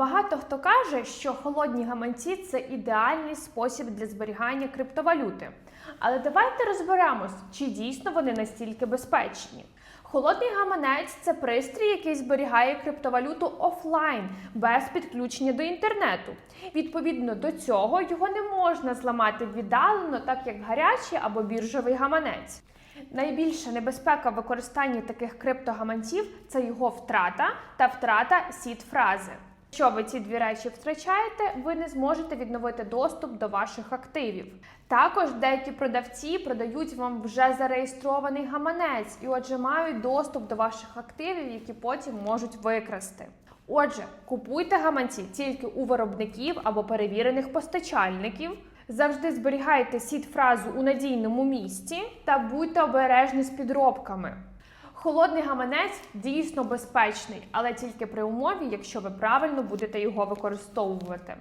Багато хто каже, що холодні гаманці це ідеальний спосіб для зберігання криптовалюти. Але давайте розберемось, чи дійсно вони настільки безпечні. Холодний гаманець це пристрій, який зберігає криптовалюту офлайн без підключення до інтернету. Відповідно до цього його не можна зламати віддалено, так як гарячий або біржовий гаманець. Найбільша небезпека використання таких криптогаманців це його втрата та втрата сід-фрази. Якщо ви ці дві речі втрачаєте, ви не зможете відновити доступ до ваших активів. Також деякі продавці продають вам вже зареєстрований гаманець і отже мають доступ до ваших активів, які потім можуть викрасти. Отже, купуйте гаманці тільки у виробників або перевірених постачальників. Завжди зберігайте сід-фразу у надійному місці та будьте обережні з підробками. Холодний гаманець дійсно безпечний, але тільки при умові, якщо ви правильно будете його використовувати.